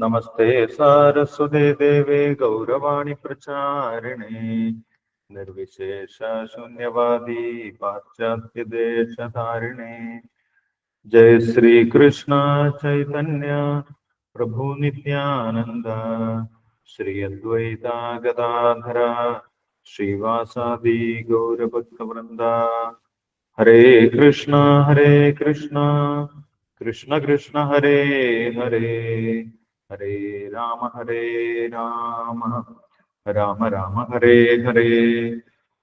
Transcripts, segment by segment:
नमस्ते सारस्वते देवे गौरवाणि प्रचारिणे। निर्विशेष शून्यवादी पाश्चात्य देशधारिणे जय श्री कृष्ण चैतन्य प्रभु नित्यानंद श्री अद्वैता गदाधरा श्रीवासादि गौरभक्तवृंदा हरे कृष्ण हरे कृष्ण। कृष्ण कृष्ण, हरे हरे। हरे राम हरे राम। राम राम, हरे हरे।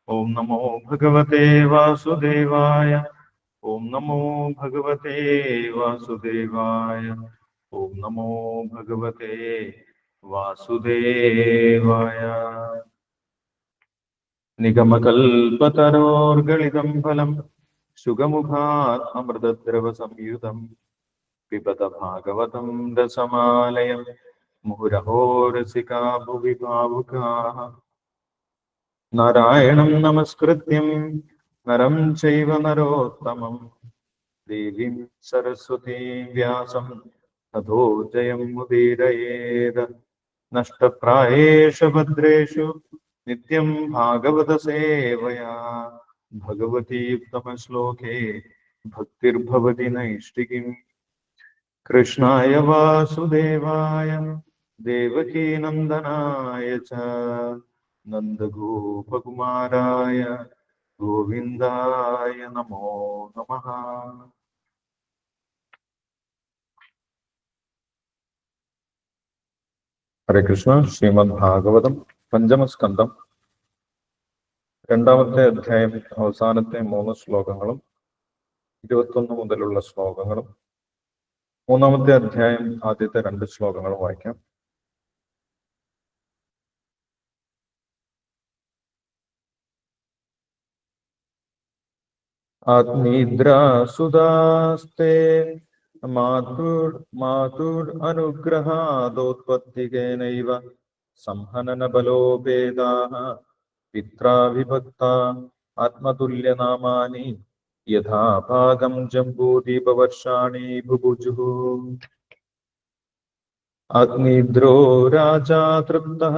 ओम नमो भगवते वासुदेवाय। ओम नमो भगवते वासुदेवाय। ओम नमो भगवते वासुदेवाय। निगमकल्पतरोर्गलितं फलं सुगमुखात् अमृतद्रवसंयुतं पिबत भागवतं रसमालयं मुहुरहो रसिका भुवि भावुकाः नारायणं नमस्कृत्यं नरं चैव नरोत्तमं देवीं सरस्वतीं व्यासं तथो जयं मुदीरयेद नष्टप्रायेषु भद्रेषु नित्यं भागवतसेवया भगवती उत्तमश्लोके भक्तिर्भवति नैष्टिकीम् കൃഷ്ണായ വാസുദേവായ ദേവകീനന്ദനായ ച നന്ദഗോപകുമാരായ ഗോവിന്ദായ നമോ നമ. ഹരേ കൃഷ്ണ ശ്രീമദ് ഭാഗവതം പഞ്ചമസ്കന്ധം. രണ്ടാമത്തെ അധ്യായം അവസാനത്തെ മൂന്ന് ശ്ലോകങ്ങളും ഇരുപത്തൊന്ന് മുതലുള്ള ശ്ലോകങ്ങളും. മൂന്നാമത്തെ അധ്യായം ആദ്യത്തെ രണ്ട് ശ്ലോകങ്ങളും വായിക്കാം. ആത്മീദ്രാസുദാസ്തേ മാതുർ മാതുർ അനുഗ്രഹാദോത്പത്തികേനൈവ സംഹനന ബലോപേദാഃ പിത്രാ വിഭക്ത ആത്മതുല്യനാമാനി യഥാ ഭാഗം ജംബൂദീപവർഷാണി ബുഭുജുഃ അഗ്നിദ്രോ രാജാ തൃപ്തഃ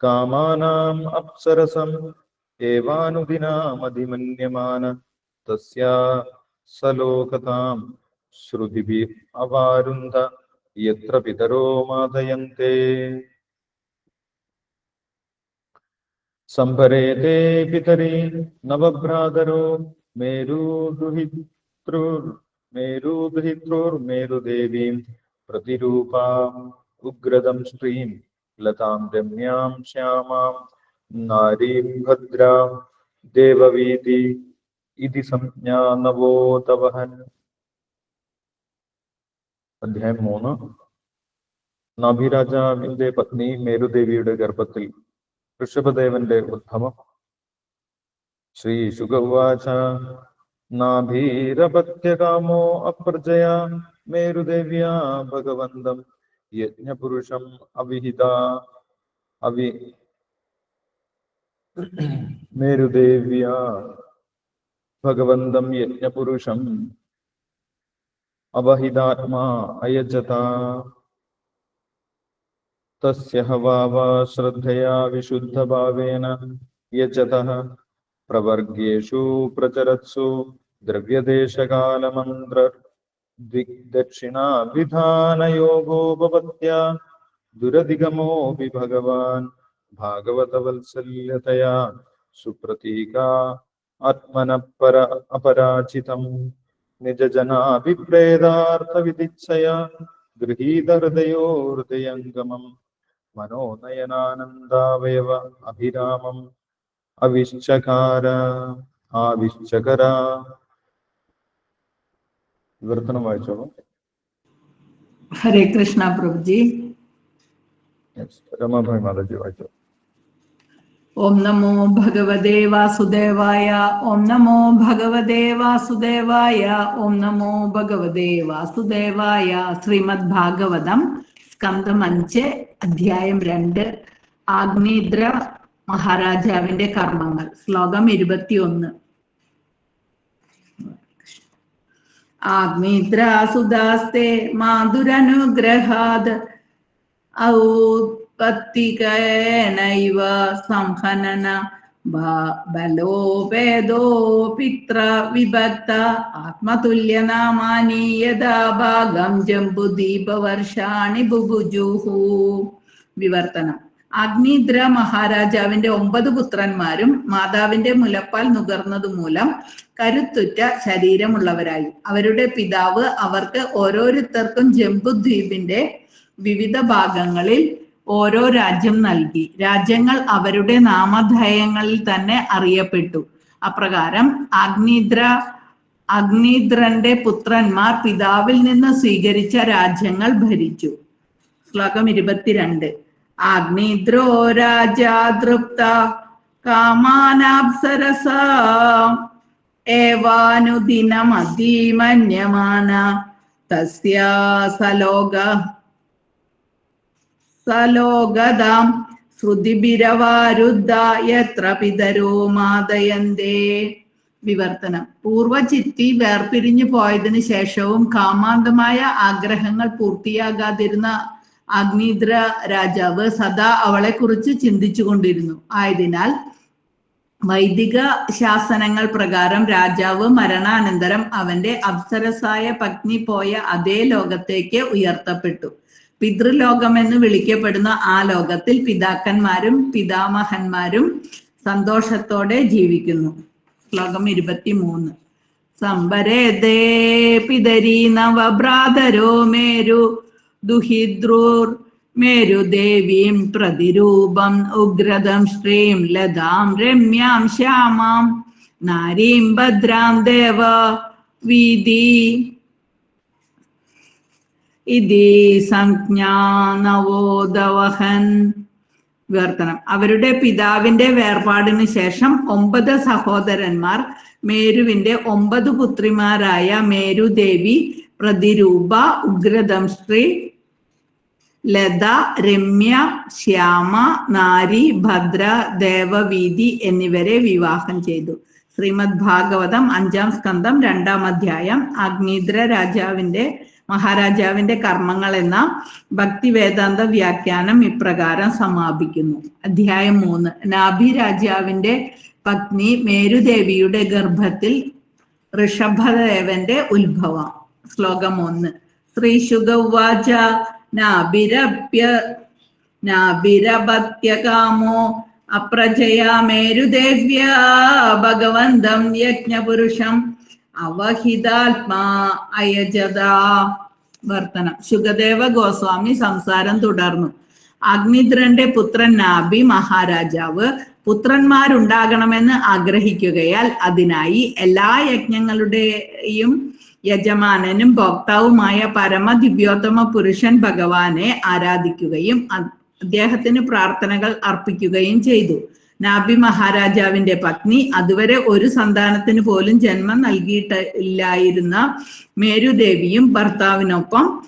കാമാനാം അപ്സരസം ഏവാനുദിനാമധിമന്യമാന തസ്യാ സലോകതാം ശ്രുതിഭിः അവാരുന്ധ യത്ര പിതരോ മാതയന്തെ സംഭരേതേ പിതരി നവഭ്രാതരോ മേരുദുഹിതൃർ മേരുദുഹിതൃർമേരുദേവീം പ്രതിരൂപാം ഉഗ്രദം ശ്രീം ലതാം രമ്യാം ശ്യാമാം നാരീം ഭദ്രാം ദേവവീതി ഇതി സംജ്ഞാ നവോതവഹൻ അധ്യായം മൂന്ന്. നഭിരാജാവിന്റെ പത്നി മേരുദേവിയുടെ ഗർഭത്തിൽ ഋഷഭദേവന്റെ ഉദ്ഭവം ശ്രീ ശുഗവാച നാഭീരപത്യകാമോ അപ്രജയ മേരുദേവ്യാ ഭഗവന്തം യജ്ഞപുരുഷം അവിഹിത അവി മേരുദേവ്യാ ഭഗവന്തം യജ്ഞപുരുഷം അവഹിതാത്മാ അയജത തസ്യ ഹവാവാ ശ്രദ്ധയാ വിശുദ്ധഭാവേന प्रवर्गेशु प्रचरत्सु द्रव्यदेशकालमन्त्र दिग्दक्षिणाभिधानयोगो भवत्या दुरधिगमोऽपि भगवान् भागवतवत्सल्यतया सुप्रतीका आत्मनपर अपराचितम् निजजनाभिप्रेदार्थविदित्सया गृहीतहृदयो हृदयङ्गमम् मनोनयनानन्दावयव अभिरामम् അവിശ്ചകാര ആവിശ്ചകര. വിവർത്തനം വായിച്ചോളൂ. ഹരേ കൃഷ്ണ പ്രഭുജി. രമാഭായ് മാതാജി വായിച്ചോളൂ ഓം നമോ ഭഗവതേ വാസുദേവായ ഓം നമോ ഭഗവതേ വാസുദേവായ ഓം നമോ ഭഗവതേ വാസുദേവായ. ശ്രീമദ് ഭാഗവതം സ്കന്ധം അഞ്ച് അധ്യായം രണ്ട് ആഗ്നേദ്ര മഹാരാജാവിന്റെ കർമ്മങ്ങൾ. ശ്ലോകം ഇരുപത്തിയൊന്ന്. ആഗ്നിദ്രാസുദാസ്തേ മാതുരനുഗ്രഹാത് ഔപത്തികേനൈവ സംഹനന ബലോപേദോ പിത്ര വിഭക്ത ആത്മതുല്യനാമാനി യഥാ ഭാഗം ജംബുദീപവർഷാണി ബുഭുജുഹു. വിവർത്തനം. അഗ്നിദ്ര മഹാരാജാവിന്റെ ഒമ്പത് പുത്രന്മാരും മാതാവിന്റെ മുലപ്പാൽ നുകർന്നതു മൂലം കരുത്തുറ്റ ശരീരമുള്ളവരായി. അവരുടെ പിതാവ് അവർക്ക് ഓരോരുത്തർക്കും ജംബുദ്വീപിന്റെ വിവിധ ഭാഗങ്ങളിൽ ഓരോ രാജ്യം നൽകി. രാജ്യങ്ങൾ അവരുടെ നാമധേയങ്ങളിൽ തന്നെ അറിയപ്പെട്ടു. അപ്രകാരം അഗ്നിദ്ര അഗ്നിദ്രന്റെ പുത്രന്മാർ പിതാവിൽ നിന്ന് സ്വീകരിച്ച രാജ്യങ്ങൾ ഭരിച്ചു. ശ്ലോകം ഇരുപത്തിരണ്ട്. അഗ്നിദ്രോ രാജാതൃപ്ത കാമാനാപ്സരസ. ഏവാനുദിനമധീമന്യമാന തസ്യ സലോക. സലോകതാം ശ്രുതിബിരവാരുദ്ധ എത്ര പിതരോ മാതയന്തേ. വിവർത്തനം. പൂർവചിത്തി വേർപിരിഞ്ഞു പോയതിനു ശേഷവും കാമാന്തമായ ആഗ്രഹങ്ങൾ പൂർത്തിയാകാതിരുന്ന അഗ്നിദ്ര രാജാവ് സദാ അവളെ കുറിച്ച് ചിന്തിച്ചു കൊണ്ടിരുന്നു ആയതിനാൽ വൈദിക ശാസനങ്ങൾ പ്രകാരം രാജാവ് മരണാനന്തരം അവന്റെ അപ്സരസായ പത്നി പോയ അതേ ലോകത്തേക്ക് ഉയർത്തപ്പെട്ടു. പിതൃലോകമെന്ന് വിളിക്കപ്പെടുന്ന ആ ലോകത്തിൽ പിതാക്കന്മാരും പിതാമഹന്മാരും സന്തോഷത്തോടെ ജീവിക്കുന്നു. ശ്ലോകം ഇരുപത്തി ഇരുപത്തിമൂന്ന്. സംബരേദേ പിതരീ നവഭ്രാതരോ മേരു ദുഹിദ്രൂർ മേരുദേവീം പ്രതിരൂപം ഉഗ്രതം ശ്രീം ലതാം രമ്യാം ശ്യാമാം നാരീം ഭദ്രാം ദേവ വീതി. ഇതി സംജ്ഞാനവോദവഹൻ. വിവർത്തനം. അവരുടെ പിതാവിന്റെ വേർപാടിന് ശേഷം ഒമ്പത് സഹോദരന്മാർ മേരുവിന്റെ ഒമ്പത് പുത്രിമാരായ മേരുദേവി പ്രതിരൂപ ഉഗ്രദംശ്രീ ലത രമ്യ ശ്യാമ നാരി ഭദ്ര ദേവവീതി എന്നിവരെ വിവാഹം ചെയ്തു. ശ്രീമദ് ഭാഗവതം അഞ്ചാം സ്കന്ധം രണ്ടാം അധ്യായം അഗ്നിദ്ര രാജാവിന്റെ മഹാരാജാവിന്റെ കർമ്മങ്ങൾ എന്ന ഭക്തി വേദാന്ത വ്യാഖ്യാനം ഇപ്രകാരം സമാപിക്കുന്നു. അധ്യായം മൂന്ന്. നാഭി രാജാവിന്റെ പത്നി മേരുദേവിയുടെ ഗർഭത്തിൽ ഋഷഭദേവന്റെ ഉത്ഭവം. ശ്ലോകം ഒന്ന്. ശ്രീ ഉവാച നാഭിരപത്യകാമോ അപ്രജയാ മേരുദേവ്യ ഭഗവന്തം യജ്ഞപുരുഷം അവഹിതാത്മാ അയജത. വർത്തനം. സുഖദേവ ഗോസ്വാമി സംസാരം തുടർന്നു. അഗ്നിദ്രന്റെ പുത്രൻ നാഭി മഹാരാജാവ് പുത്രന്മാരുണ്ടാകണമെന്ന് ആഗ്രഹിക്കുകയാൽ അതിനായി എല്ലാ യജ്ഞങ്ങളുടെയും യജമാനനും ഭോക്താവുമായ പരമ ദിവ്യോത്തമ പുരുഷൻ ഭഗവാനെ ആരാധിക്കുകയും അദ്ദേഹത്തിന് പ്രാർത്ഥനകൾ അർപ്പിക്കുകയും ചെയ്തു. നാബി മഹാരാജാവിന്റെ പത്നി അതുവരെ ഒരു സന്താനത്തിന് പോലും ജന്മം നൽകിയിട്ടില്ലായിരുന്ന മേരുദേവിയും ഭർത്താവിനൊപ്പം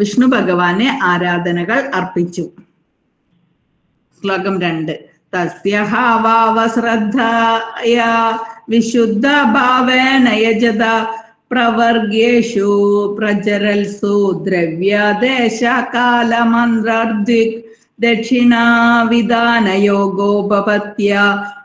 വിഷ്ണു ഭഗവാനെ ആരാധനകൾ അർപ്പിച്ചു. ശ്ലോകം രണ്ട്. തസ്യഹാവാവശ്രദ്ധയ വിശുദ്ധ ഭാവേന യജത പ്രവർഗേഷു പ്രചരൽസു ദ്രവ്യദേശ കാലമന്ത്രർദ്ദിക് ദക്ഷിണാവിധാനയോഗോപപത്യ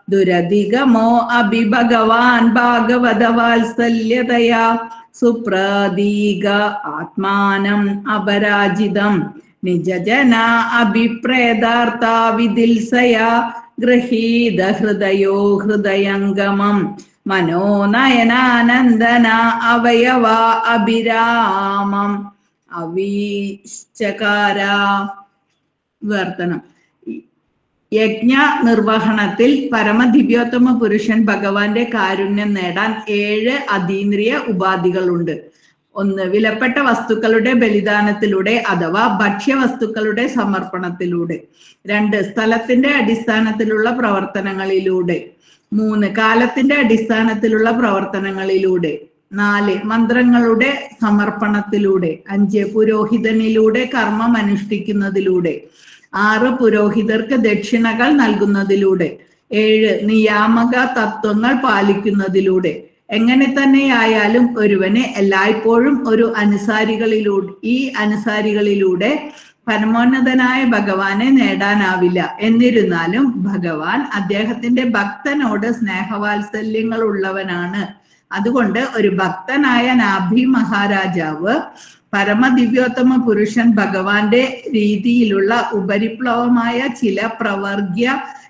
ദുരധിഗമോ അഭി ഭഗവാൻ ഭാഗവതവാത്സല്യതയാ സുപ്രദീക ആത്മാനം അപരാജിതം നിജജന അഭിപ്രേതാർത്ഥ വിദിൽസയാ ഗൃഹീത ഹൃദയോ ഹൃദയംഗമം മനോനയനാനന്ദന അവയവ അഭിരാമം. അവീശ്ചകാര വിവർത്തനം യജ്ഞ നിർവഹണത്തിൽ പരമദിവ്യോത്തമ പുരുഷൻ ഭഗവാന്റെ കാരുണ്യം നേടാൻ ഏഴ് അതീന്ദ്രിയ ഉപാധികളുണ്ട്. ഒന്ന് വിലപ്പെട്ട വസ്തുക്കളുടെ ബലിദാനത്തിലൂടെ അഥവാ ഭക്ഷ്യവസ്തുക്കളുടെ സമർപ്പണത്തിലൂടെ. രണ്ട് സ്ഥലത്തിന്റെ അടിസ്ഥാനത്തിലുള്ള പ്രവർത്തനങ്ങളിലൂടെ. മൂന്ന് കാലത്തിന്റെ അടിസ്ഥാനത്തിലുള്ള പ്രവർത്തനങ്ങളിലൂടെ നാല് മന്ത്രങ്ങളുടെ സമർപ്പണത്തിലൂടെ അഞ്ച് പുരോഹിതനിലൂടെ കർമ്മം അനുഷ്ഠിക്കുന്നതിലൂടെ ആറ് പുരോഹിതർക്ക് ദക്ഷിണകൾ നൽകുന്നതിലൂടെ ഏഴ് നിയാമക തത്വങ്ങൾ പാലിക്കുന്നതിലൂടെ. എങ്ങനെ തന്നെയായാലും ഒരുവനെ എല്ലായ്പ്പോഴും ഒരു അനുസാരികളിലൂടെ ഈ അനുസാരികളിലൂടെ പരമോന്നതനായ ഭഗവാനെ നേടാനാവില്ല. എന്നിരുന്നാലും ഭഗവാൻ അദ്ദേഹത്തിന്റെ ഭക്തനോട് സ്നേഹവാത്സല്യങ്ങൾ ഉള്ളവനാണ് അതുകൊണ്ട് ഒരു ഭക്തനായ നാഭി മഹാരാജാവ് പരമദിവ്യോത്തമ പുരുഷൻ ഭഗവാന്റെ രീതിയിലുള്ള ഉപരിപ്ലവമായ ചില പ്രവർഗ്യ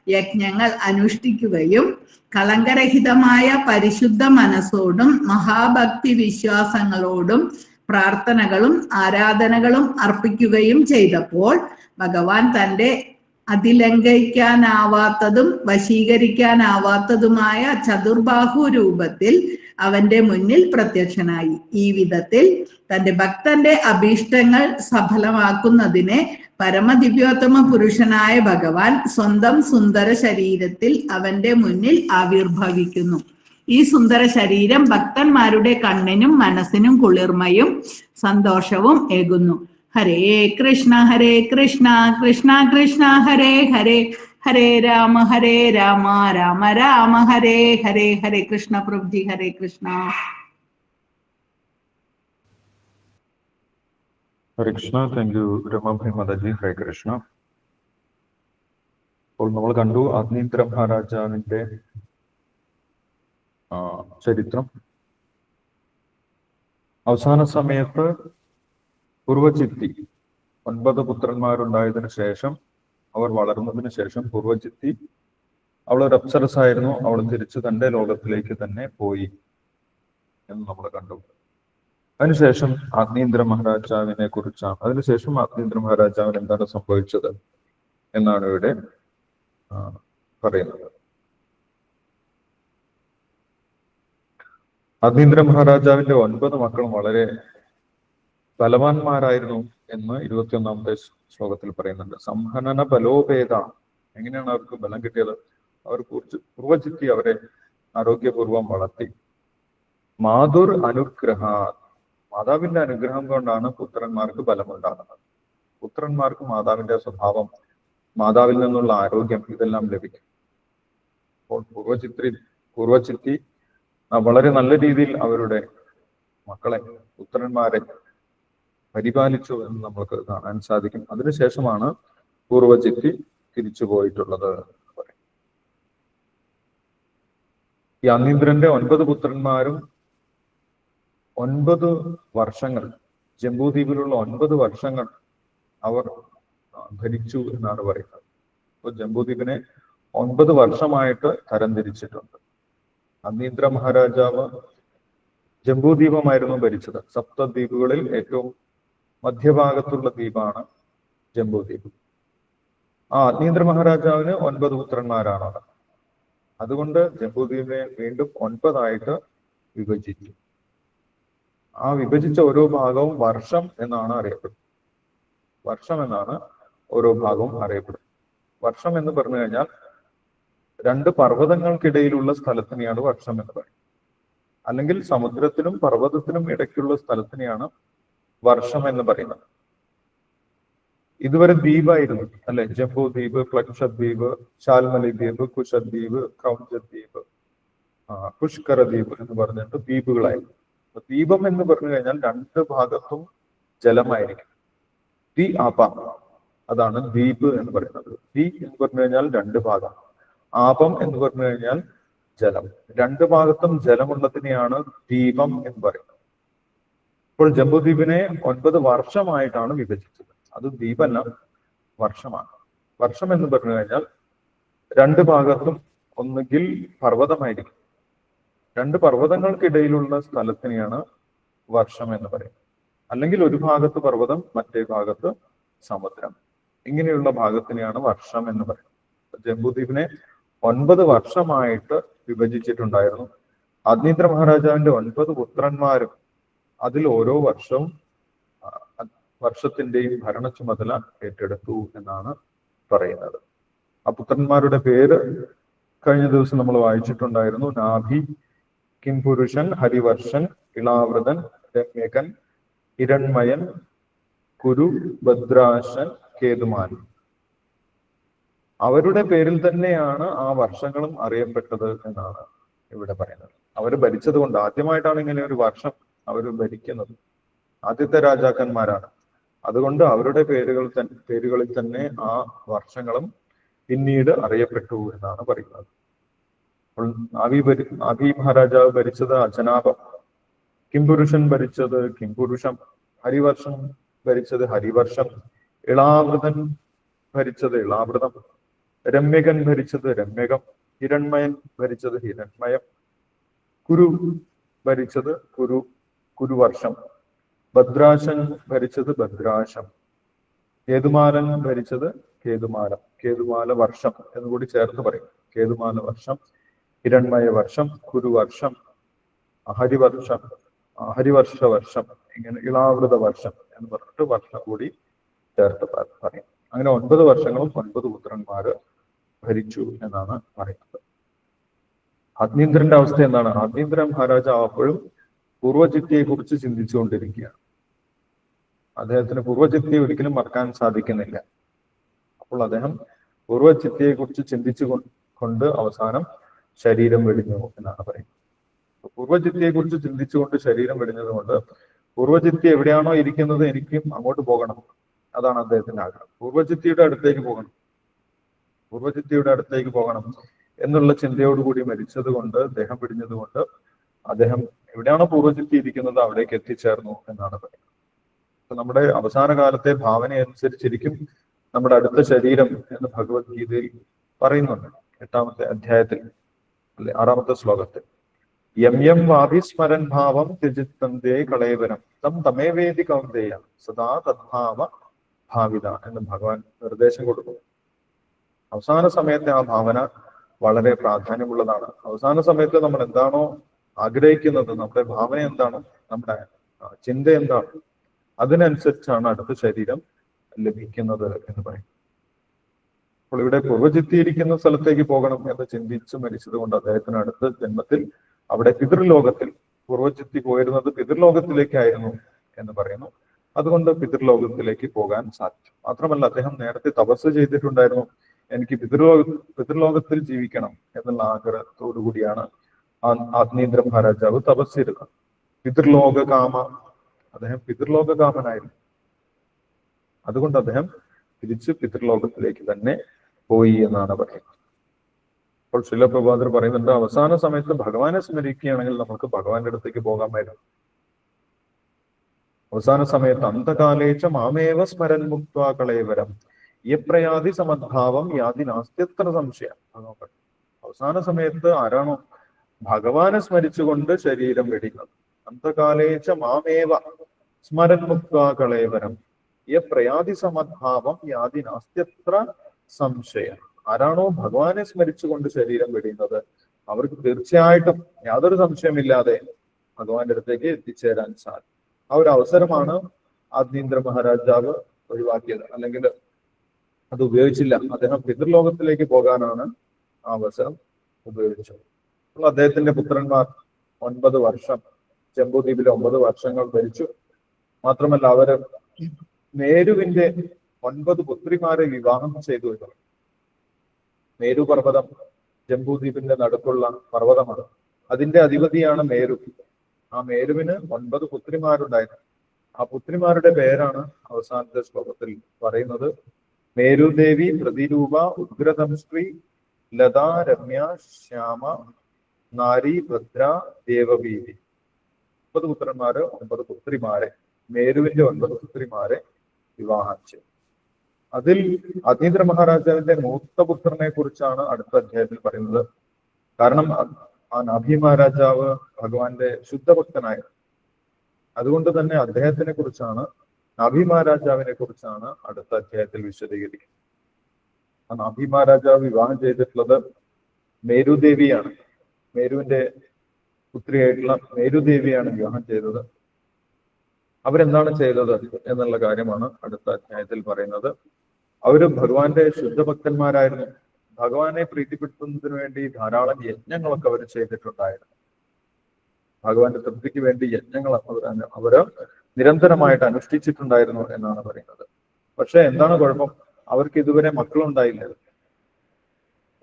യജ്ഞങ്ങൾ അനുഷ്ഠിക്കുകയും കളങ്കരഹിതമായ പരിശുദ്ധ മനസ്സോടും മഹാഭക്തി വിശ്വാസങ്ങളോടും പ്രാർത്ഥനകളും ആരാധനകളും അർപ്പിക്കുകയും ചെയ്തപ്പോൾ ഭഗവാൻ തന്റെ അതിലംഘിക്കാനാവാത്തതും വശീകരിക്കാനാവാത്തതുമായ ചതുർബാഹു രൂപത്തിൽ അവന്റെ മുന്നിൽ പ്രത്യക്ഷനായി. ഈ വിധത്തിൽ തന്റെ ഭക്തന്റെ അഭീഷ്ടങ്ങൾ സഫലമാക്കുന്നതിന് പരമദിവ്യോത്തമ പുരുഷനായ ഭഗവാൻ സ്വന്തം സുന്ദര ശരീരത്തിൽ അവന്റെ മുന്നിൽ ആവിർഭവിക്കുന്നു. ഈ സുന്ദര ശരീരം ഭക്തന്മാരുടെ കണ്ണിനും മനസ്സിനും കുളിർമയും സന്തോഷവും ഏകുന്നു. ഹരേ കൃഷ്ണ ഹരേ കൃഷ്ണ കൃഷ്ണ കൃഷ്ണ ഹരേ ഹരേ ഹരേ രാമ ഹരേ രാമ രാമ രാമ ഹരേ ഹരേ ഹരേ കൃഷ്ണ പ്രഭുജി ഹരേ കൃഷ്ണ. ഹരേ കൃഷ്ണ താങ്ക് യു രമാഭി മാതാജി ഹരേ കൃഷ്ണ. അപ്പോൾ നമ്മൾ കണ്ടു അഗ്നീന്ദ്ര മഹാരാജാവിന്റെ ചരിത്രം. അവസാന സമയത്ത് പൂർവചിത്തി ഒൻപത് പുത്രന്മാരുണ്ടായതിനു ശേഷം അവർ വളർന്നതിന് ശേഷം പൂർവചിത്തി അവൾ ഒരു അപ്സരസ് ആയിരുന്നു അവൾ തിരിച്ചു തന്റെ ലോകത്തിലേക്ക് തന്നെ പോയി എന്ന് നമ്മൾ കണ്ടു. അതിനുശേഷം ആഗ്നേന്ദ്ര മഹാരാജാവിനെ കുറിച്ചാണ്. അതിനുശേഷം ആഗ്നേന്ദ്ര മഹാരാജാവിന് എന്താണ് സംഭവിച്ചത് എന്നാണ് ഇവിടെ പറയുന്നത്. ആഗ്നേന്ദ്ര മഹാരാജാവിന്റെ ഒൻപത് മക്കളും വളരെ ബലവാന്മാരായിരുന്നു എന്ന് ഇരുപത്തിയൊന്നാമത്തെ ശ്ലോകത്തിൽ പറയുന്നുണ്ട്. സംഹനന ബലോപേത. എങ്ങനെയാണ് അവർക്ക് ബലം കിട്ടിയത്? അവർ കുറിച്ച് പൂർവചിത്തി അവരെ ആരോഗ്യപൂർവം വളർത്തി. മാതുർ അനുഗ്രഹ. മാതാവിന്റെ അനുഗ്രഹം കൊണ്ടാണ് പുത്രന്മാർക്ക് ബലമുണ്ടാകുന്നത്. പുത്രന്മാർക്ക് മാതാവിന്റെ സ്വഭാവം മാതാവിൽ നിന്നുള്ള ആരോഗ്യം ഇതെല്ലാം ലഭിക്കും. അപ്പോൾ പൂർവചിത്രി പൂർവചിത്തി വളരെ നല്ല രീതിയിൽ അവരുടെ മക്കളെ പുത്രന്മാരെ പരിപാലിച്ചു എന്ന് നമ്മൾക്ക് കാണാൻ സാധിക്കും. അതിനുശേഷമാണ് പൂർവജിത്തി തിരിച്ചു പോയിട്ടുള്ളത് ഈ അന്നീന്ദ്രന്റെ ഒൻപത് പുത്രന്മാരും ഒൻപത് വർഷങ്ങൾ ജംബൂദ്വീപിലുള്ള ഒൻപത് വർഷങ്ങൾ അവർ ഭരിച്ചു എന്നാണ് പറയുന്നത്. അപ്പോൾ ജംബൂദ്വീപിനെ ഒൻപത് വർഷമായിട്ട് തരംതിരിച്ചിട്ടുണ്ട്. അന്നീന്ദ്ര മഹാരാജാവ് ജംബൂദ്വീപമായിരുന്നു ഭരിച്ചത്. സപ്തദ്വീപുകളിൽ ഏറ്റവും മധ്യഭാഗത്തുള്ള ദ്വീപാണ് ജംബൂദ്വീപ്. ആ അഗ്നീന്ദ്ര മഹാരാജാവിന് ഒൻപത് പുത്രന്മാരാണ് അതുകൊണ്ട് ജംബൂദ്വീപിനെ വീണ്ടും ഒൻപതായിട്ട് വിഭജിച്ചു. ആ വിഭജിച്ച ഓരോ ഭാഗവും വർഷം എന്നാണ് അറിയപ്പെടുന്നത്. വർഷം എന്നാണ് ഓരോ ഭാഗവും അറിയപ്പെടുന്നത്. വർഷം എന്ന് പറഞ്ഞു കഴിഞ്ഞാൽ രണ്ട് പർവതങ്ങൾക്കിടയിലുള്ള സ്ഥലത്തിനെയാണ് വർഷം എന്ന് പറയുന്നത്. അല്ലെങ്കിൽ സമുദ്രത്തിനും പർവതത്തിനും ഇടയ്ക്കുള്ള സ്ഥലത്തിനെയാണ് വർഷം എന്ന് പറയുന്നത്. ഇതുവരെ ദ്വീപായിരുന്നു അല്ലെ? ജംബോ ദ്വീപ് പ്ലക്ഷദ്വീപ് ശാൽമലി ദ്വീപ് കുശദ്വീപ് ക്രൗഞ്ചദ്വീപ് ആ, പുഷ്കര ദ്വീപ് എന്ന് പറഞ്ഞിട്ട് ദ്വീപുകളായിരുന്നു. ദ്വീപം എന്ന് പറഞ്ഞു കഴിഞ്ഞാൽ രണ്ട് ഭാഗത്തും ജലമായിരിക്കും. ദി ആപ അതാണ് ദ്വീപ് എന്ന് പറയുന്നത്. ദി എന്ന് പറഞ്ഞു കഴിഞ്ഞാൽ രണ്ട് ഭാഗം. ആപം എന്ന് പറഞ്ഞു കഴിഞ്ഞാൽ ജലം. രണ്ട് ഭാഗത്തും ജലമുള്ളതിനെയാണ് ദീപം എന്ന് പറയുന്നത്. ഇപ്പോൾ ജംബുദ്വീപിനെ ഒൻപത് വർഷമായിട്ടാണ് വിഭജിച്ചത്. അത് ദ്വീപല്ല വർഷമാണ്. വർഷം എന്ന് പറഞ്ഞു കഴിഞ്ഞാൽ രണ്ട് ഭാഗത്തും ഒന്നുകിൽ പർവതമായിരിക്കും. രണ്ട് പർവതങ്ങൾക്കിടയിലുള്ള സ്ഥലത്തിനെയാണ് വർഷം എന്ന് പറയുന്നത്. അല്ലെങ്കിൽ ഒരു ഭാഗത്ത് പർവതം മറ്റേ ഭാഗത്ത് സമുദ്രം. ഇങ്ങനെയുള്ള ഭാഗത്തിനെയാണ് വർഷം എന്ന് പറയുന്നത്. ജംബുദ്വീപിനെ ഒൻപത് വർഷമായിട്ട് വിഭജിച്ചിട്ടുണ്ടായിരുന്നു. അഗ്നീന്ദ്ര മഹാരാജാവിന്റെ ഒൻപത് പുത്രന്മാരും അതിൽ ഓരോ വർഷവും വർഷത്തിന്റെയും ഭരണ ചുമതല ഏറ്റെടുത്തു എന്നാണ് പറയുന്നത്. ആ പുത്രന്മാരുടെ പേര് കഴിഞ്ഞ ദിവസം നമ്മൾ വായിച്ചിട്ടുണ്ടായിരുന്നു. നാഭി കിംപുരുഷൻ ഹരിവർഷൻ ഇളാവൃതൻ രമ്യകൻ ഹിരൺമയൻ കുരു ഭദ്രാശൻ കേതുമാൻ. അവരുടെ പേരിൽ തന്നെയാണ് ആ വർഷങ്ങളും അറിയപ്പെട്ടത് എന്നാണ് ഇവിടെ പറയുന്നത്. അവർ ഭരിച്ചത് കൊണ്ട് ആദ്യമായിട്ടാണ് ഇങ്ങനെ ഒരു വർഷം അവർ ഭരിക്കുന്നത്. ആദ്യത്തെ രാജാക്കന്മാരാണ്. അതുകൊണ്ട് അവരുടെ പേരുകൾ പേരുകളിൽ തന്നെ ആ വർഷങ്ങളും പിന്നീട് അറിയപ്പെട്ടു എന്നാണ് പറയുന്നത്. അപ്പോൾ നാഭി ഭരി മഹാരാജാവ് ഭരിച്ചത് അജനാപം. കിംപുരുഷൻ ഭരിച്ചത് കിംപുരുഷം. ഹരിവർഷം ഭരിച്ചത് ഹരിവർഷം. ഇളാവൃതൻ ഭരിച്ചത് ഇളാവൃതം. രമ്യകൻ ഭരിച്ചത് രമ്യകം ഹിരൺമയൻ ഭരിച്ചത് ഹിരൺമയം കുരു ഭരിച്ചത് കുരു കുരുവർഷം. ഭദ്രാശൻ ഭരിച്ചത് ഭദ്രാശം. കേതുമാലൻ ഭരിച്ചത് കേതുമാല കേതുമാല വർഷം എന്ന് കൂടി ചേർത്ത് പറയും. കേതുമാല വർഷം ഹിരൺമയ വർഷം കുരുവർഷം ഹരിവർഷം ഹരിവർഷ വർഷം ഇങ്ങനെ ഇളാവൃത വർഷം എന്ന് പറഞ്ഞിട്ട് വർഷം കൂടി ചേർത്ത് പറയും. അങ്ങനെ ഒൻപത് വർഷങ്ങളും ഒൻപത് പുത്രന്മാര് ഭരിച്ചു എന്നാണ് പറയുന്നത്. അഗ്നീന്ദ്രന്റെ അവസ്ഥ എന്താണ്? അഗ്നീന്ദ്രൻ മഹാരാജാവ് അപ്പോഴും പൂർവചിത്തിയെ കുറിച്ച് ചിന്തിച്ചുകൊണ്ടിരിക്കുകയാണ്. അദ്ദേഹത്തിന് പൂർവചിത്തിയെ ഒരിക്കലും മറക്കാൻ സാധിക്കുന്നില്ല. അപ്പോൾ അദ്ദേഹം പൂർവചിത്തിയെ കുറിച്ച് ചിന്തിച്ചു കൊണ്ട് അവസാനം ശരീരം വെടിഞ്ഞു എന്നാണ് പറയുന്നത്. അപ്പൊ പൂർവചിത്തിയെ കുറിച്ച് ചിന്തിച്ചുകൊണ്ട് ശരീരം വെടിഞ്ഞത് കൊണ്ട് പൂർവചിത്തി എവിടെയാണോ ഇരിക്കുന്നത് എനിക്കും അങ്ങോട്ട് പോകണം. അതാണ് അദ്ദേഹത്തിന്റെ ആഗ്രഹം. പൂർവചിത്തിയുടെ അടുത്തേക്ക് പോകണം. പൂർവചിത്തിയുടെ അടുത്തേക്ക് പോകണം എന്നുള്ള ചിന്തയോടുകൂടി മരിച്ചത് കൊണ്ട് ദേഹം പിടിഞ്ഞത് കൊണ്ട് അദ്ദേഹം എവിടെയാണോ പൂർവചിത്തി ഇരിക്കുന്നത് അവിടേക്ക് എത്തിച്ചേർന്നു എന്നാണ് പറയുന്നത്. നമ്മുടെ അവസാന കാലത്തെ ഭാവന അനുസരിച്ചിരിക്കും നമ്മുടെ അടുത്ത ശരീരം എന്ന് ഭഗവത്ഗീതയിൽ പറയുന്നുണ്ട്. എട്ടാമത്തെ അധ്യായത്തിൽ അല്ലെ ആറാമത്തെ ശ്ലോകത്തിൽ. യം യം വാഭിസ്മരൻ ഭാവം ത്യജിത്തന്തേ കളയവരം തം തമേവേദി കൗന്ദേയ സദാ തദ്ഭാവ ഭാവിത എന്ന് ഭഗവാൻ നിർദ്ദേശം കൊടുക്കുന്നു. അവസാന സമയത്തെ ആ ഭാവന വളരെ പ്രാധാന്യമുള്ളതാണ്. അവസാന സമയത്ത് നമ്മൾ എന്താണോ ആഗ്രഹിക്കുന്നത് നമ്മുടെ ഭാവന എന്താണ് നമ്മുടെ ചിന്ത എന്താണ് അതിനനുസരിച്ചാണ് അടുത്ത ശരീരം ലഭിക്കുന്നത് എന്ന് പറയും. അപ്പോൾ ഇവിടെ പൂർവചിത്തിയിരിക്കുന്ന സ്ഥലത്തേക്ക് പോകണം എന്ന് ചിന്തിച്ച് മരിച്ചത് കൊണ്ട് അദ്ദേഹത്തിന് അടുത്ത ജന്മത്തിൽ അവിടെ പിതൃലോകത്തിൽ പൂർവചിത്തി പോയിരുന്നത് പിതൃലോകത്തിലേക്കായിരുന്നു എന്ന് പറയുന്നു. അതുകൊണ്ട് പിതൃലോകത്തിലേക്ക് പോകാൻ സാധിച്ചു. മാത്രമല്ല അദ്ദേഹം നേരത്തെ തപസ് ചെയ്തിട്ടുണ്ടായിരുന്നു. എനിക്ക് പിതൃലോക പിതൃലോകത്തിൽ ജീവിക്കണം എന്നുള്ള ആഗ്രഹത്തോടു കൂടിയാണ് ആ- ആഗ്നേന്ദ്ര മഹാരാജാവ് തപസ് ചെയ്തത്. പിതൃലോക കാമ അദ്ദേഹം പിതൃലോക കാമനായിരുന്നു അതുകൊണ്ട് അദ്ദേഹം തിരിച്ച് പിതൃലോകത്തിലേക്ക് തന്നെ പോയി എന്നാണ് പറയുന്നത്. അപ്പോൾ ശിലപ്രഭാതർ പറയുന്നുണ്ട് അവസാന സമയത്ത് ഭഗവാനെ സ്മരിക്കുകയാണെങ്കിൽ നമുക്ക് ഭഗവാന്റെ അടുത്തേക്ക് പോകാൻ പോകാമായിരുന്നു. അവസാന സമയത്ത് അന്ധകാലേച്ച മാമേവ സ്മരൻ മുക്ത കളയവരം. യപ്രയാതി സമദ്ഭാവം യാതി നാസ്ത്യത്ര സംശയം. നോക്കട്ടെ. അവസാന സമയത്ത് ആരാണോ ഭഗവാനെ സ്മരിച്ചുകൊണ്ട് ശരീരം വെടിക്കുന്നത് അന്തകാലേച്ച മാമേവ സ്മരൻ മുക്ത യ യപ്രയാതി സമദ്ഭാവം യാതി നാസ്ത്യത്ര സംശയം. ആരാണോ ഭഗവാനെ സ്മരിച്ചുകൊണ്ട് ശരീരം വെടിയുന്നത് അവർക്ക് തീർച്ചയായിട്ടും യാതൊരു സംശയമില്ലാതെ ഭഗവാന്റെ അടുത്തേക്ക് എത്തിച്ചേരാൻ സാധിക്കും. ആ ഒരു അവസരമാണ് ആദ്യീന്ദ്ര മഹാരാജാവ് ഒഴിവാക്കിയത്. അല്ലെങ്കിൽ അത് ഉപയോഗിച്ചില്ല. അദ്ദേഹം പിതൃലോകത്തിലേക്ക് പോകാനാണ് ആ അവസരം ഉപയോഗിച്ചത്. അപ്പോൾ അദ്ദേഹത്തിന്റെ പുത്രന്മാർ ഒൻപത് വർഷം ജംബുദ്വീപിലെ ഒമ്പത് വർഷങ്ങൾ ഭരിച്ചു. മാത്രമല്ല അവർ മേരുവിന്റെ ഒൻപത് പുത്രിമാരെ വിവാഹം ചെയ്തു എന്നുള്ളത് മേരു പർവതം ജംബൂദ്വീപിന്റെ നടുക്കുള്ള പർവതമാണ്. അതിന്റെ അധിപതിയാണ് മേരു. ആ മേരുവിന് ഒൻപത് പുത്രിമാരുണ്ടായിരുന്നു. ആ പുത്രിമാരുടെ പേരാണ് അവസാനത്തെ ശ്ലോകത്തിൽ പറയുന്നത്. മേരുദേവി പ്രതിരൂപ ഉഗ്രതംശ്രീ ലതാ രമ്യ ശ്യാമ നാരി ഭദ്ര ദേവഭീതി ഒമ്പത് പുത്രന്മാര് ഒമ്പത് പുത്രിമാരെ. മേരുവിന്റെ ഒൻപത് പുത്രിമാരെ വിവാഹം. ചെയ്തു അതിൽ അതീന്ദ്ര മഹാരാജാവിന്റെ മൂത്ത പുത്രനെ കുറിച്ചാണ് അടുത്ത അധ്യായത്തിൽ പറയുന്നത്. കാരണം ആ നഭി മഹാരാജാവ് ഭഗവാന്റെ ശുദ്ധഭക്തനായിരുന്നു. അതുകൊണ്ട് തന്നെ അദ്ദേഹത്തിനെ കുറിച്ചാണ് നഭി മഹാരാജാവിനെ കുറിച്ചാണ് അടുത്ത അധ്യായത്തിൽ വിശദീകരിക്കുന്നത്. ആ നഭി മഹാരാജാവ് വിവാഹം ചെയ്തിട്ടുള്ളത് മേരുദേവിയാണ് മേരുവിന്റെ പുത്രിയായിട്ടുള്ള മേരുദേവിയാണ് വിവാഹം ചെയ്തത്. അവരെന്താണ് ചെയ്തത് എന്നുള്ള കാര്യമാണ് അടുത്ത അധ്യായത്തിൽ പറയുന്നത്. അവർ ഭഗവാന്റെ ശുദ്ധഭക്തന്മാരായിരുന്നു. ഭഗവാനെ പ്രീതിപ്പെടുത്തുന്നതിന് വേണ്ടി ധാരാളം യജ്ഞങ്ങളൊക്കെ അവർ ചെയ്തിട്ടുണ്ടായിരുന്നു. ഭഗവാന്റെ തൃപ്തിക്ക് വേണ്ടി യജ്ഞങ്ങൾ അവർ അവർ നിരന്തരമായിട്ട് അനുഷ്ഠിച്ചിട്ടുണ്ടായിരുന്നു എന്നാണ് പറയുന്നത്. പക്ഷെ എന്താണ് കുഴപ്പം? അവർക്ക് ഇതുവരെ മക്കളുണ്ടായില്ല.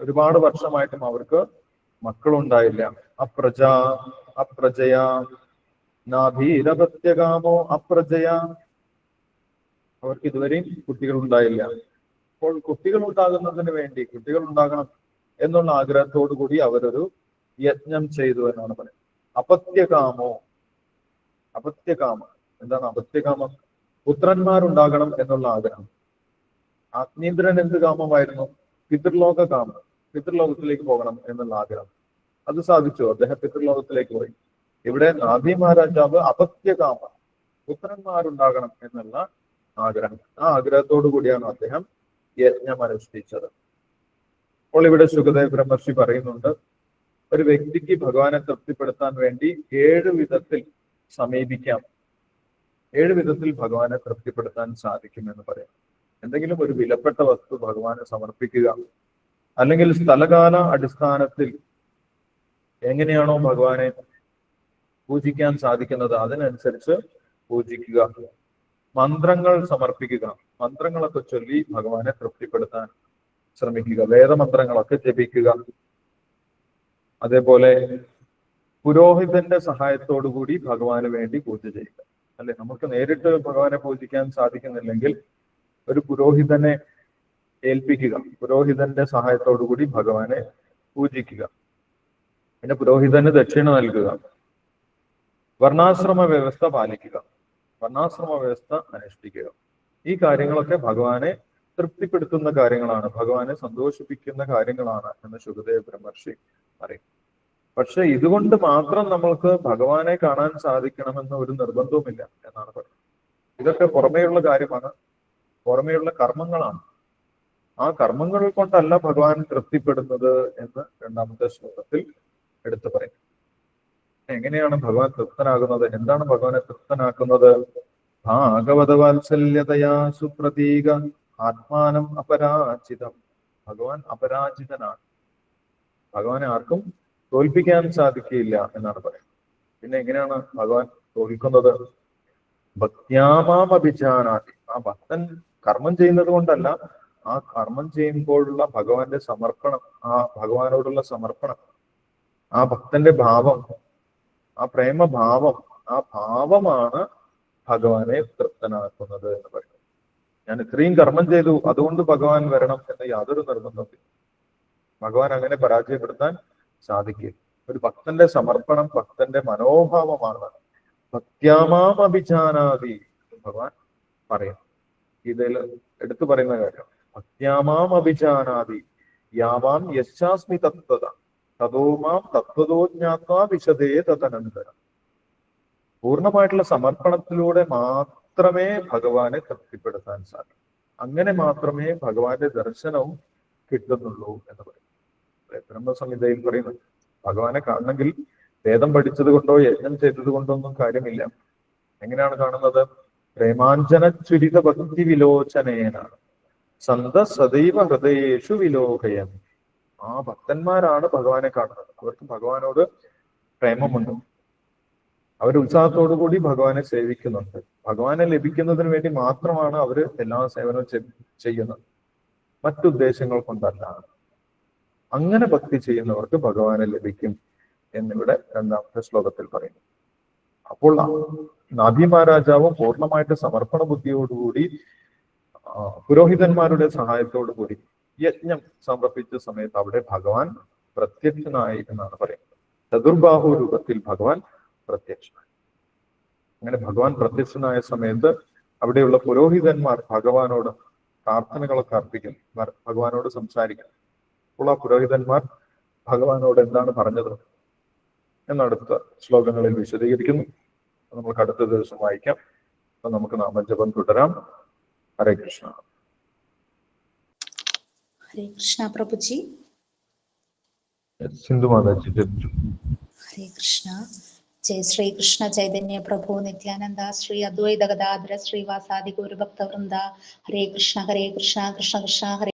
ഒരുപാട് വർഷമായിട്ടും അവർക്ക് മക്കളുണ്ടായില്ല. അപ്രജ അപ്രജയ നാഭീരപത്യകാമോ അപ്രജയ. അവർക്ക് ഇതുവരെയും കുട്ടികൾ ഉണ്ടായില്ല അപ്പോൾ കുട്ടികൾ ഉണ്ടാകുന്നതിന് വേണ്ടി കുട്ടികൾ ഉണ്ടാകണം എന്നുള്ള ആഗ്രഹത്തോടു കൂടി അവരൊരു യജ്ഞം ചെയ്തു എന്നാണ് പറയുന്നത്. അപത്യകാമോ അപത്യകാമം എന്താണ് അപത്യകാമം? പുത്രന്മാരുണ്ടാകണം എന്നുള്ള ആഗ്രഹം. ആത്മീന്ദ്രൻ എന്ത് കാമമായിരുന്നു? പിതൃലോക കാമം. പിതൃലോകത്തിലേക്ക് പോകണം എന്നുള്ള ആഗ്രഹം. അത് സാധിച്ചു. അദ്ദേഹം പിതൃലോകത്തിലേക്ക് പോയി. ഇവിടെ നാഭി മഹാരാജാവ് അപത്യകാമ. പുത്രന്മാരുണ്ടാകണം എന്നുള്ള ആഗ്രഹം. ആ ആഗ്രഹത്തോടു കൂടിയാണ് അദ്ദേഹം യജ്ഞം അനുഷ്ഠിച്ചത് അപ്പോൾ ഇവിടെ സുഖദേവ് ബ്രഹ്മർഷി പറയുന്നുണ്ട് ഒരു വ്യക്തിക്ക് ഭഗവാനെ തൃപ്തിപ്പെടുത്താൻ വേണ്ടി ഏഴ് വിധത്തിൽ സമീപിക്കാം. ഏഴ് വിധത്തിൽ ഭഗവാനെ തൃപ്തിപ്പെടുത്താൻ സാധിക്കുമെന്ന് പറയാം. എന്തെങ്കിലും ഒരു വിലപ്പെട്ട വസ്തു ഭഗവാനെ സമർപ്പിക്കുക അല്ലെങ്കിൽ സ്ഥലകാല അടിസ്ഥാനത്തിൽ എങ്ങനെയാണോ ഭഗവാനെ പൂജിക്കാൻ സാധിക്കുന്നത് അതിനനുസരിച്ച് പൂജിക്കുക. മന്ത്രങ്ങൾ സമർപ്പിക്കുക. മന്ത്രങ്ങളൊക്കെ ചൊല്ലി ഭഗവാനെ തൃപ്തിപ്പെടുത്താൻ ശ്രമിക്കുക. വേദമന്ത്രങ്ങളൊക്കെ ജപിക്കുക. അതേപോലെ പുരോഹിതന്റെ സഹായത്തോടു കൂടി ഭഗവാന് വേണ്ടി പൂജ ചെയ്യുക. അല്ലെ? നമുക്ക് നേരിട്ട് ഭഗവാനെ പൂജിക്കാൻ സാധിക്കുന്നില്ലെങ്കിൽ ഒരു പുരോഹിതനെ ഏൽപ്പിക്കുക പുരോഹിതന്റെ സഹായത്തോടു കൂടി ഭഗവാനെ പൂജിക്കുക. പിന്നെ പുരോഹിതന് ദക്ഷിണ നൽകുക. വർണാശ്രമ വ്യവസ്ഥ പാലിക്കുക. വർണാശ്രമ വ്യവസ്ഥ അനുഷ്ഠിക്കുക. ഈ കാര്യങ്ങളൊക്കെ ഭഗവാനെ തൃപ്തിപ്പെടുത്തുന്ന കാര്യങ്ങളാണ്. ഭഗവാനെ സന്തോഷിപ്പിക്കുന്ന കാര്യങ്ങളാണ് എന്ന് ശുഭദേവ് ബ്രഹ്മർഷി പറയും. പക്ഷെ ഇതുകൊണ്ട് മാത്രം നമ്മൾക്ക് ഭഗവാനെ കാണാൻ സാധിക്കണമെന്ന ഒരു നിർബന്ധവുമില്ല എന്നാണ് പറയുന്നത്. ഇതൊക്കെ പുറമേയുള്ള കാര്യമാണ്. പുറമേയുള്ള കർമ്മങ്ങളാണ്. ആ കർമ്മങ്ങൾ കൊണ്ടല്ല ഭഗവാൻ തൃപ്തിപ്പെടുന്നത് എന്ന് രണ്ടാമത്തെ ശ്ലോകത്തിൽ എടുത്തു പറയും. എങ്ങനെയാണ് ഭഗവാൻ തൃപ്തനാകുന്നത്? എന്താണ് ഭഗവാനെ തൃപ്തനാക്കുന്നത്? ഭാഗവത വാത്സല്യതയാ സുപ്രതീക ആത്മാനം അപരാജിതം. ഭഗവാൻ അപരാജിതനാണ്. ഭഗവാനെ ആർക്കും തോൽപ്പിക്കാൻ സാധിക്കില്ല എന്നാണ് പറയുന്നത്. പിന്നെ എങ്ങനെയാണ് ഭഗവാൻ തോൽക്കുന്നത്? ഭക്ത്യാമാം അഭിജാനാതി ആ ഭക്തൻ കർമ്മം ചെയ്യുന്നത് കൊണ്ടല്ല ആ കർമ്മം ചെയ്യുമ്പോഴുള്ള ഭഗവാന്റെ സമർപ്പണം ആ ഭഗവാനോടുള്ള സമർപ്പണം ആ ഭക്തന്റെ ഭാവം ആ പ്രേമഭാവം ആ ഭാവമാണ് ഭഗവാനെ തൃപ്തനാക്കുന്നത് എന്ന് പറയുന്നത്. ഞാൻ ഇത്രയും കർമ്മം ചെയ്തു അതുകൊണ്ട് ഭഗവാൻ വരണം എന്ന യാതൊരു നിർബന്ധമില്ല ഭഗവാൻ അങ്ങനെ പരാജയപ്പെടുത്താൻ സാധിക്കില്ല ഒരു ഭക്തന്റെ സമർപ്പണം ഭക്തന്റെ മനോഭാവമാണ്. ഭക്ത്യാമാം അഭിജാനാതി ഭഗവാൻ പറയുന്നു ഇതിൽ എടുത്തു പറയുന്ന കാര്യം. ഭക്ത്യാമാം അഭിജാനാതി യാവാം യശാസ്മി തത്വത തതോമാം ജ്ഞാത്വാ വിശദേ തദനന്തരം. പൂർണമായിട്ടുള്ള സമർപ്പണത്തിലൂടെ മാത്രമേ ഭഗവാനെ തൃപ്തിപ്പെടുത്താൻ സാധിക്കൂ. അങ്ങനെ മാത്രമേ ഭഗവാന്റെ ദർശനവും കിട്ടുന്നുള്ളൂ എന്ന് പറയും. ബ്രഹ്മസംഹിതയിൽ പറയുന്നു? ഭഗവാനെ കാണണമെങ്കിൽ വേദം പഠിച്ചത് കൊണ്ടോ യജ്ഞം ചെയ്തത് കൊണ്ടോ ഒന്നും കാര്യമില്ല. എങ്ങനെയാണ് കാണുന്നത്? പ്രേമാഞ്ജന ചുരിത ഭക്തി വിലോചനേനാണ് സന്ത സദൈവ ഹൃദയേഷു വിലോകയൻ ആ ഭക്തന്മാരാണ് ഭഗവാനെ കാണുന്നത്. അവർക്ക് ഭഗവാനോട് പ്രേമമുണ്ട്. അവർ ഉത്സാഹത്തോടു കൂടി ഭഗവാനെ സേവിക്കുന്നുണ്ട്. ഭഗവാനെ ലഭിക്കുന്നതിന് വേണ്ടി മാത്രമാണ് അവർ എല്ലാ സേവനവും ചെയ്യുന്നത്. മറ്റുദ്ദേശങ്ങൾ കൊണ്ടല്ല. അങ്ങനെ ഭക്തി ചെയ്യുന്നവർക്ക് ഭഗവാനെ ലഭിക്കും എന്നിവിടെ രണ്ടാമത്തെ ശ്ലോകത്തിൽ പറയുന്നു. അപ്പോൾ നാഭി മഹാരാജാവും പൂർണമായിട്ട് സമർപ്പണ ബുദ്ധിയോടുകൂടി പുരോഹിതന്മാരുടെ സഹായത്തോടു കൂടി യജ്ഞം സമർപ്പിച്ച സമയത്ത് അവിടെ ഭഗവാൻ പ്രത്യക്ഷനായി എന്നാണ് പറയുന്നത്. ചതുർബാഹു രൂപത്തിൽ ഭഗവാൻ പ്രത്യക്ഷനായി. അങ്ങനെ ഭഗവാൻ പ്രത്യക്ഷനായ സമയത്ത് അവിടെയുള്ള പുരോഹിതന്മാർ ഭഗവാനോട് പ്രാർത്ഥനകളൊക്കെ അർപ്പിക്കും ഭഗവാനോട് സംസാരിക്കും ആ പുരോഹിതന്മാർ ഭഗവാനോട് എന്താണ് പറഞ്ഞത് എന്നടുത്ത ശ്ലോകങ്ങളിൽ വിശദീകരിക്കുന്നു. നമുക്ക് അടുത്ത ദിവസം വായിക്കാം. അപ്പൊ നമുക്ക് നാമജപം തുടരാം. ഹരേ കൃഷ്ണ. ഹരേ കൃഷ്ണ പ്രഭുജി. സിന്ധു മാതാജി ഹരേ കൃഷ്ണ. ജയ ശ്രീകൃഷ്ണ ചൈതന്യ പ്രഭു നിത്യാനന്ദ ശ്രീ അദ്വൈത ഗതാദ്ര ശ്രീവാസാദി ഗുരുഭക്തവൃന്ദ. ഹരേ കൃഷ്ണ ഹരേ കൃഷ്ണ കൃഷ്ണ കൃഷ്ണ ഹരേ